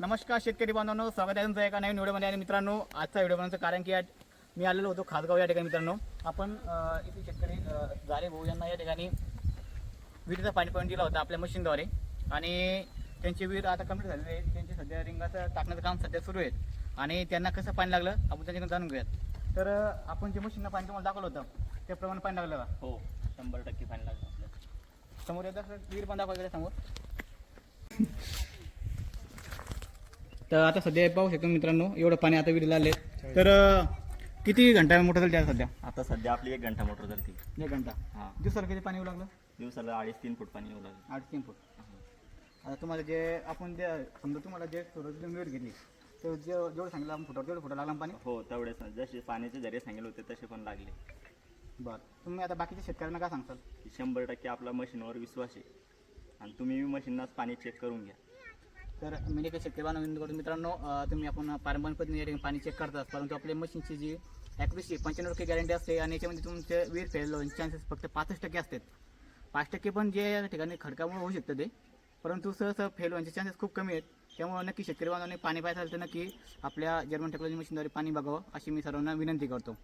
नमस्कार शेतकरी बांधवांनो स्वागत आहे तुमचं एका नवीन व्हिडिओमध्ये. आणि मित्रांनो आजचा व्हिडिओ बनवण्याचं कारण की मी आलेलो होतो खासगाव या ठिकाणी मित्रांनो. आपण इथे शेतकरी झाले भाऊ यांना या ठिकाणी विहिरीचा पाणी पॉईंट दिला होता आपल्या मशीनद्वारे. आणि त्यांची विहीर आता कंप्लीट झालेली आहे. त्यांची सध्या रिंगाचं टाकण्याचं काम सध्या सुरू आहे. आणि त्यांना कसं पाणी लागलं आपण त्यांच्याकडे जाणून घेऊयात. तर आपण जे मशीनला पाणी तुम्हाला दाखवलं होतं त्याप्रमाणे पाणी लागलं का? हो शंभर टक्के पाणी आपल्याला. समोर असं विहीर पण दाखवा इकडे समोर. तर आता सध्या पाहू शकतो मित्रांनो. एवढं पाणी आता विहिरीला आले तर किती घंटा मोठं झालं त्याला सध्या? आता सध्या आपली एक घंटा मोटर झाली एक घंटा. हां. दिवसाला किती पाणी येऊ लागलं? दिवसाला अडीच तीन फूट पाणी येऊ लागलं. आठ तीन फूट. आता तुम्हाला जे आपण जे समजा तुम्हाला जे थोडं विहीर घेतली तर जे जेवढं सांगितलं आपण फुटावर तेवढं फुटा लागला पाणी? हो तेवढेच. जसे पाण्याचे जरी सांगितले होते तसे पण लागले. बरं. तुम्ही आता बाकीच्या शेतकऱ्यांना काय सांगताल? की शंभर टक्के आपला मशीनवर विश्वास आहे. आणि तुम्ही मशीननाच पाणी चेक करून घ्या. तर मी एक शेतकरी बांधव विनंती मित्रांनो तुम्ही आपण पारंपरिक पद्धतीने पाणी चेक करतात परंतु आपल्या मशीनची जी ॲक्युरेसी पंच्याण्णव टक्के गॅरंटी असते आणि याच्यामध्ये तुमचे वीर फेल होण्याचे चान्सेस फक्त पाचच टक्के असतात. पाच टक्के पण जे या ठिकाणी खडकामुळे होऊ शकतं ते परंतु सहसा फेल होण्याचे चान्सेस खूप कमी आहेत. त्यामुळे नक्की शेतकरी बांधवांनी पाणी पाहिजे असेल तर नक्की आपल्या जर्मन टेक्नॉलॉजी मशीनद्वारे पाणी बघावं अशी मी सर्वांना विनंती करतो.